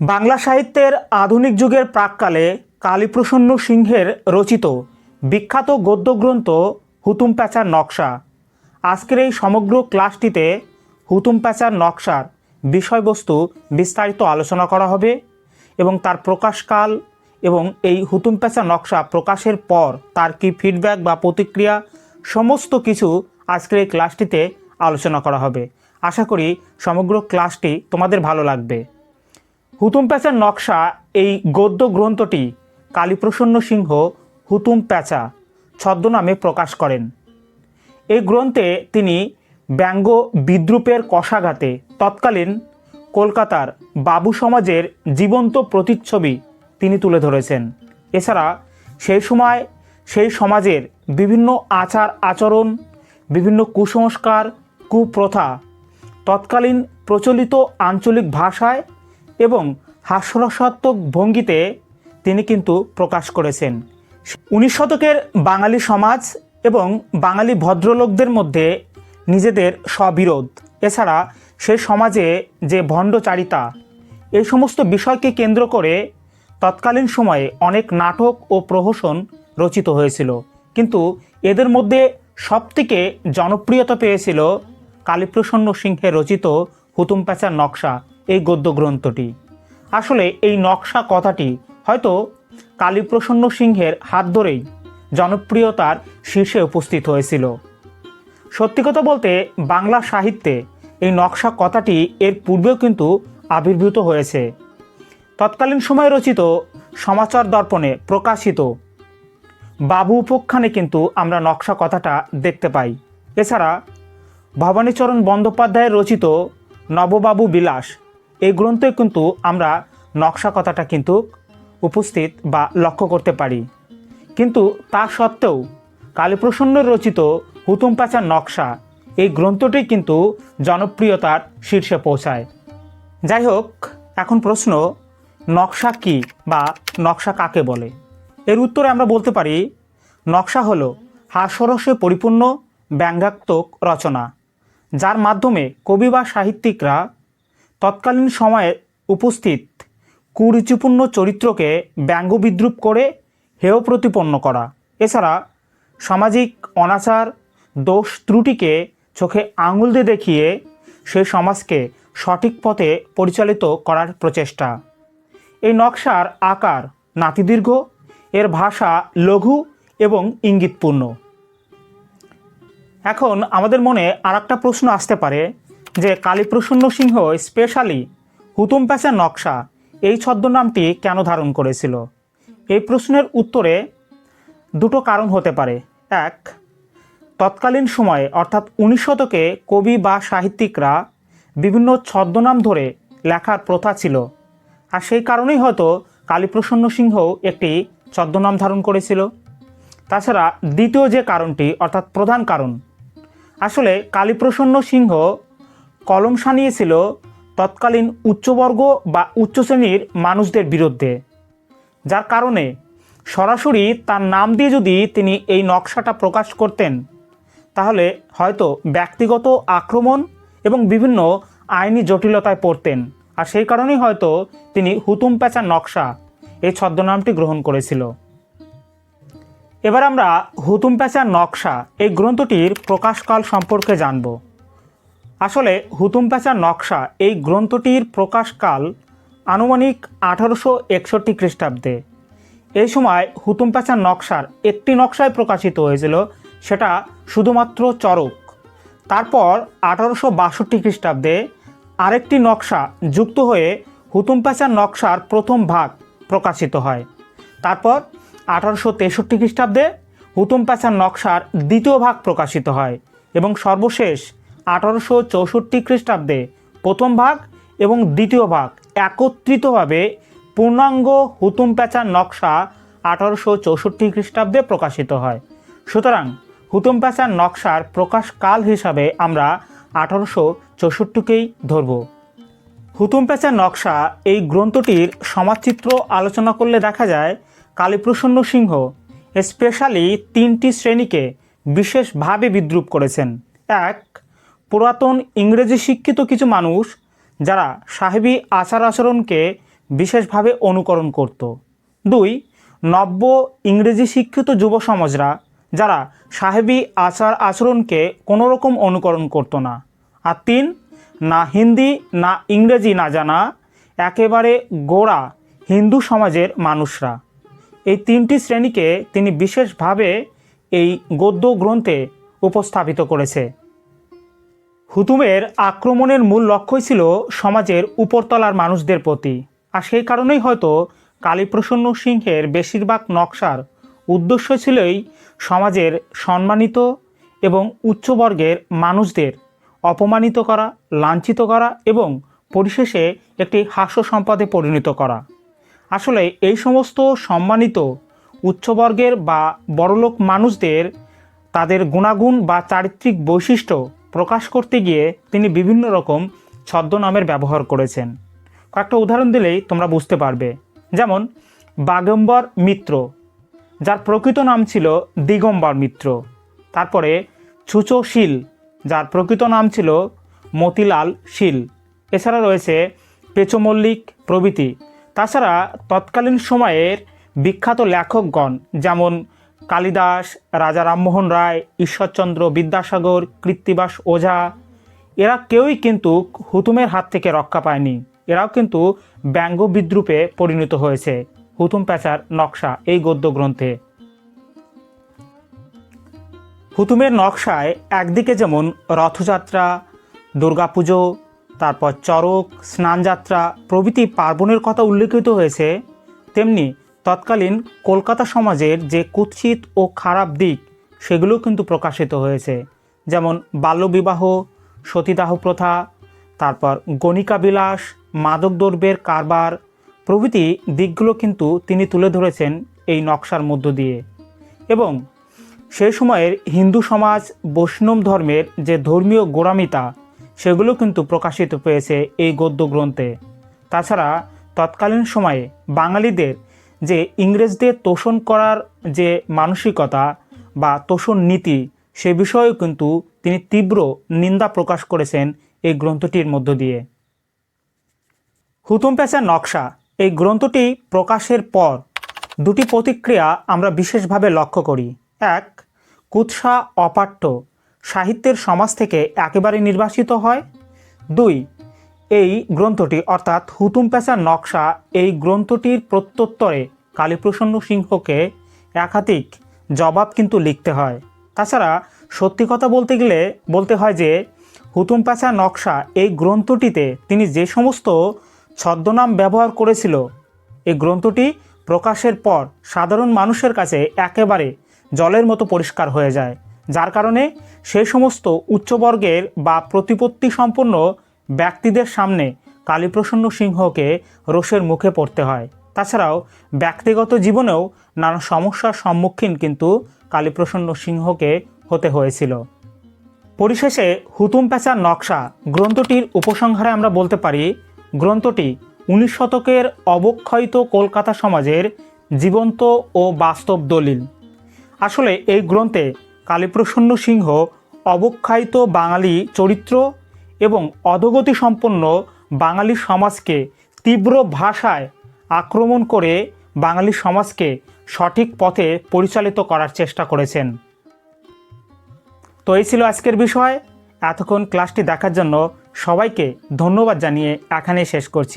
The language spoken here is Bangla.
বাংলা সাহিত্যের আধুনিক যুগের প্রাককালে কালীপ্রসন্ন সিংহের রচিত বিখ্যাত গদ্যগ্রন্থ হুতুম প্যাঁচার নকশা। আজকের এই সমগ্র ক্লাসটিতে হুতুম প্যাঁচার নকশার বিষয়বস্তু বিস্তারিত আলোচনা করা হবে এবং তার প্রকাশকাল এবং এই হুতুম প্যাঁচা নকশা প্রকাশের পর তার কি ফিডব্যাক বা প্রতিক্রিয়া সমস্ত কিছু আজকের এই ক্লাসটিতে আলোচনা করা হবে। আশা করি সমগ্র ক্লাসটি তোমাদের ভালো লাগবে। হুতুম প্যাঁচার নকশা, এই গদ্য গ্রন্থটি কালীপ্রসন্ন সিংহ হুতুম প্যাঁচা ছদ্মনামে প্রকাশ করেন। এই গ্রন্থে তিনি ব্যঙ্গ বিদ্রুপের কষাঘাতে তৎকালীন কলকাতার বাবু সমাজের জীবন্ত প্রতিচ্ছবি তিনি তুলে ধরেছেন। এছাড়া সেই সময় সেই সমাজের বিভিন্ন আচার আচরণ, বিভিন্ন কুসংস্কার, কুপ্রথা তৎকালীন প্রচলিত আঞ্চলিক ভাষায় এবং হাস্যরসাত্মক ভঙ্গিতে তিনি কিন্তু প্রকাশ করেছেন। উনিশ শতকের বাঙালি সমাজ এবং বাঙালি ভদ্রলোকদের মধ্যে নিজেদের স্ববিরোধ। এছাড়া সে সমাজে যে ভণ্ডচারিতা, এই সমস্ত বিষয়কে কেন্দ্র করে তৎকালীন সময়ে অনেক নাটক ও প্রহসন রচিত হয়েছিল। কিন্তু এদের মধ্যে সবথেকে জনপ্রিয়তা পেয়েছিল কালীপ্রসন্ন সিংহের রচিত হুতুম প্যাঁচার নকশা। এই গদ্য গ্রন্থটি আসলে এই নকশা কথাটি হয়তো কালীপ্রসন্ন সিংহের হাত ধরেই জনপ্রিয়তার শীর্ষে উপস্থিত হয়েছিল। সত্যি কথা বলতে বাংলা সাহিত্যে এই নকশা কথাটি এর পূর্বেও কিন্তু আবির্ভূত হয়েছে। তৎকালীন সময়ে রচিত সমাচার দর্পণে প্রকাশিত বাবু উপখ্যানে কিন্তু আমরা নকশা কথাটা দেখতে পাই। এছাড়া ভবানীচরণ বন্দ্যোপাধ্যায়ের রচিত নববাবু বিলাস এই গ্রন্থে কিন্তু আমরা নকশা কথাটা কিন্তু উপস্থিত বা লক্ষ্য করতে পারি। কিন্তু তা সত্ত্বেও কালীপ্রসন্নের রচিত হুতুম প্যাঁচার নকশা এই গ্রন্থটি কিন্তু জনপ্রিয়তার শীর্ষে পৌঁছায়। যাই হোক, এখন প্রশ্ন, নকশা কি বা নকশা কাকে বলে? এর উত্তরে আমরা বলতে পারি, নকশা হলো হাস্যরসে পরিপূর্ণ ব্যঙ্গাত্মক রচনা, যার মাধ্যমে কবি বা সাহিত্যিকরা তৎকালীন সময়ে উপস্থিত কুরুচিপূর্ণ চরিত্রকে ব্যঙ্গ বিদ্রুপ করে হেয় প্রতিপন্ন করা। এছাড়া সামাজিক অনাচার, দোষ ত্রুটিকে চোখে আঙুল দিয়ে দেখিয়ে সেই সমাজকে সঠিক পথে পরিচালিত করার প্রচেষ্টা। এই নকশার আকার নাতিদীর্ঘ, এর ভাষা লঘু এবং ইঙ্গিতপূর্ণ। এখন আমাদের মনে আর প্রশ্ন আসতে পারে। যে কালীপ্রসন্ন সিংহ, স্পেশালি হুতুম প্যাঁচার নকশা, এই ছদ্মনামটি কেন ধারণ করেছিল? এই প্রশ্নের উত্তরে দুটো কারণ হতে পারে। এক, তৎকালীন সময়ে, অর্থাৎ উনিশ শতকে কবি বা সাহিত্যিকরা বিভিন্ন ছদ্মনাম ধরে লেখার প্রথা ছিল। আর সেই কারণেই হয়তো কালীপ্রসন্ন সিংহ একটি ছদ্মনাম ধারণ করেছিল। তাছাড়া দ্বিতীয় যে কারণটি, অর্থাৎ প্রধান কারণ, আসলে কালীপ্রসন্ন সিংহ কলম সানিয়েছিল তৎকালীন উচ্চবর্গ বা উচ্চ শ্রেণির মানুষদের বিরুদ্ধে, যার কারণে সরাসরি তার নাম দিয়ে যদি তিনি এই নকশাটা প্রকাশ করতেন, তাহলে হয়তো ব্যক্তিগত আক্রমণ এবং বিভিন্ন আইনি জটিলতায় পড়তেন। আর সেই কারণেই হয়তো তিনি হুতুম প্যাঁচা নকশা এই ছদ্মনামটি গ্রহণ করেছিল। এবার আমরা হুতুম প্যাঁচা নকশা এই গ্রন্থটির প্রকাশকাল সম্পর্কে জানব। আসলে হুতুম প্যাঁচার নকশা এই গ্রন্থটির প্রকাশকাল আনুমানিক আঠারোশো একষট্টি খ্রিস্টাব্দে। এই সময় হুতুম প্যাঁচার নকশার একটি নকশায় প্রকাশিত হয়েছিল, সেটা শুধুমাত্র চরক। তারপর আঠারোশো বাষট্টি খ্রিস্টাব্দে আরেকটি নকশা যুক্ত হয়ে হুতুম প্যাঁচার নকশার প্রথম ভাগ প্রকাশিত হয়। তারপর আঠারোশো তেষট্টি খ্রিস্টাব্দে হুতুম প্যাঁচার নকশার দ্বিতীয় ভাগ প্রকাশিত হয় এবং সর্বশেষ আঠারোশো চৌষট্টি খ্রিস্টাব্দে প্রথম ভাগ এবং দ্বিতীয় ভাগ একত্রিতভাবে পূর্ণাঙ্গ হুতুম প্যাঁচার নকশা আঠারোশো চৌষট্টি খ্রিস্টাব্দে প্রকাশিত হয়। সুতরাং হুতুম প্যাঁচার নকশার প্রকাশকাল হিসাবে আমরা আঠারোশো চৌষট্টিকেই ধরব। হুতুম প্যাঁচার নকশা এই গ্রন্থটির সমাজচিত্র আলোচনা করলে দেখা যায়, কালীপ্রসন্ন সিংহ, স্পেশালি তিনটি শ্রেণীকে বিশেষভাবে বিদ্রুপ করেছেন। এক পুরাতন ইংরেজি শিক্ষিত কিছু মানুষ যারা সাহেবী আচার আচরণকে বিশেষভাবে অনুকরণ করত। দুই, নব্য ইংরেজি শিক্ষিত যুব সমাজরা যারা সাহেবী আচার আচরণকে কোনো রকম অনুকরণ করতো না। আর তিন, না হিন্দি, না ইংরেজি না জানা, একেবারে গোড়া হিন্দু সমাজের মানুষরা। এই তিনটি শ্রেণীকে তিনি বিশেষভাবে এই গদ্য গ্রন্থে উপস্থাপিত করেছে। হুতুমের আক্রমণের মূল লক্ষ্যই ছিল সমাজের উপরতলার মানুষদের প্রতি। আর সেই কারণেই হয়তো কালীপ্রসন্ন সিংহের বেশিরভাগ নকশার উদ্দেশ্য ছিলই সমাজের সম্মানিত এবং উচ্চবর্গের মানুষদের অপমানিত করা, লাঞ্ছিত করা এবং পরিশেষে একটি হাস্য সম্পদে পরিণত করা। আসলে এই সমস্ত সম্মানিত উচ্চবর্গের বা বড়লোক মানুষদের তাদের গুণাগুণ বা চারিত্রিক বৈশিষ্ট্য প্রকাশ করতে গিয়ে তিনি বিভিন্ন রকম ছদ্মনামের ব্যবহার করেছেন। কয়েকটা উদাহরণ দিলেই তোমরা বুঝতে পারবে। যেমন, বাগম্বর মিত্র, যার প্রকৃত নাম ছিল দিগম্বর মিত্র। তারপরে ছুচো শীল যার প্রকৃত নাম ছিল মতিলাল শীল। এছাড়া রয়েছে পেচো মল্লিক প্রভৃতি। তাছাড়া তৎকালীন সময়ের বিখ্যাত লেখকগণ, যেমন কালিদাস, রাজা রামমোহন রায়, ঈশ্বরচন্দ্র বিদ্যাসাগর, কৃত্তিবাস ওঝা, এরা কেউই কিন্তু হুতুমের হাত থেকে রক্ষা পায়নি। এরাও কিন্তু ব্যঙ্গ বিদ্রুপে পরিণত হয়েছে। হুতুম প্যাচার নকশা এই গদ্য গ্রন্থে হুতুমের নকশায় একদিকে যেমন রথযাত্রা, দুর্গাপুজো, তারপর চড়ক, স্নানযাত্রা প্রভৃতি পার্বণের কথা উল্লেখিত হয়েছে, তেমনি তৎকালীন কলকাতা সমাজের যে কুৎসিত ও খারাপ দিক সেগুলো কিন্তু প্রকাশিত হয়েছে। যেমন বাল্যবিবাহ, সতীদাহ প্রথা, তারপর গণিকা বিলাস, মাদক দ্রব্যের কারবার, প্রভৃতি দিকগুলো কিন্তু তিনি তুলে ধরেছেন এই নকশার মধ্য দিয়ে। এবং সেই সময়ের হিন্দু সমাজ, বৈষ্ণব ধর্মের যে ধর্মীয় গোড়ামিতা, সেগুলো কিন্তু প্রকাশিত পেয়েছে এই গদ্য গ্রন্থে। তাছাড়া তৎকালীন সময়ে বাঙালিদের যে ইংরেজদের তোষণ করার যে মানসিকতা বা তোষণ নীতি, সে বিষয়েও কিন্তু তিনি তীব্র নিন্দা প্রকাশ করেছেন এই গ্রন্থটির মধ্য দিয়ে। হুতুম প্যাচার নকশা, এই গ্রন্থটি প্রকাশের পর দুটি প্রতিক্রিয়া আমরা বিশেষভাবে লক্ষ্য করি। এক, কুৎসা অপাঠ্য সাহিত্যের সমাজ থেকে একেবারে নির্বাসিত হয়। দুই এই গ্রন্থটি, অর্থাৎ হুতুম প্যাচার নকশা, এই গ্রন্থটির প্রত্যুত্তরে কালীপ্রসন্ন সিংহকে একাধিক জবাব কিন্তু লিখতে হয়। তাছাড়া সত্যি কথা বলতে গেলে, বলতে হয় যে হুতুম প্যাচা নকশা, এই গ্রন্থটিতে তিনি যে সমস্ত ছদ্মনাম ব্যবহার করেছিল, এই গ্রন্থটি প্রকাশের পর সাধারণ মানুষের কাছে একেবারে জলের মতো পরিষ্কার হয়ে যায়, যার কারণে সেই সমস্ত উচ্চবর্গের বা প্রতিপত্তি সম্পন্ন ব্যক্তিদের সামনে কালীপ্রসন্ন সিংহকে রোষের মুখে পড়তে হয়। তাছাড়াও ব্যক্তিগত জীবনেও নানা সমস্যার সম্মুখীন কিন্তু কালীপ্রসন্ন সিংহকে হতে হয়েছিল। পরিশেষে হুতুম প্যাচার নকশা গ্রন্থটির উপসংহারে আমরা বলতে পারি, গ্রন্থটি উনিশ শতকের অবক্ষয়িত কলকাতা সমাজের জীবন্ত ও বাস্তব দলিল। আসলে এই গ্রন্থে কালীপ্রসন্ন সিংহ অবক্ষায়িত বাঙালি চরিত্র এবং অধগতি সম্পন্ন বাঙালি সমাজকে তীব্র ভাষায় আক্রমণ করে বাঙালি সমাজকে সঠিক পথে পরিচালিত করার চেষ্টা করেছেন। তো এই ছিল আজকের বিষয়। এতক্ষণ ক্লাসটি দেখার জন্য সবাইকে ধন্যবাদ জানিয়ে এখানেই শেষ করছি।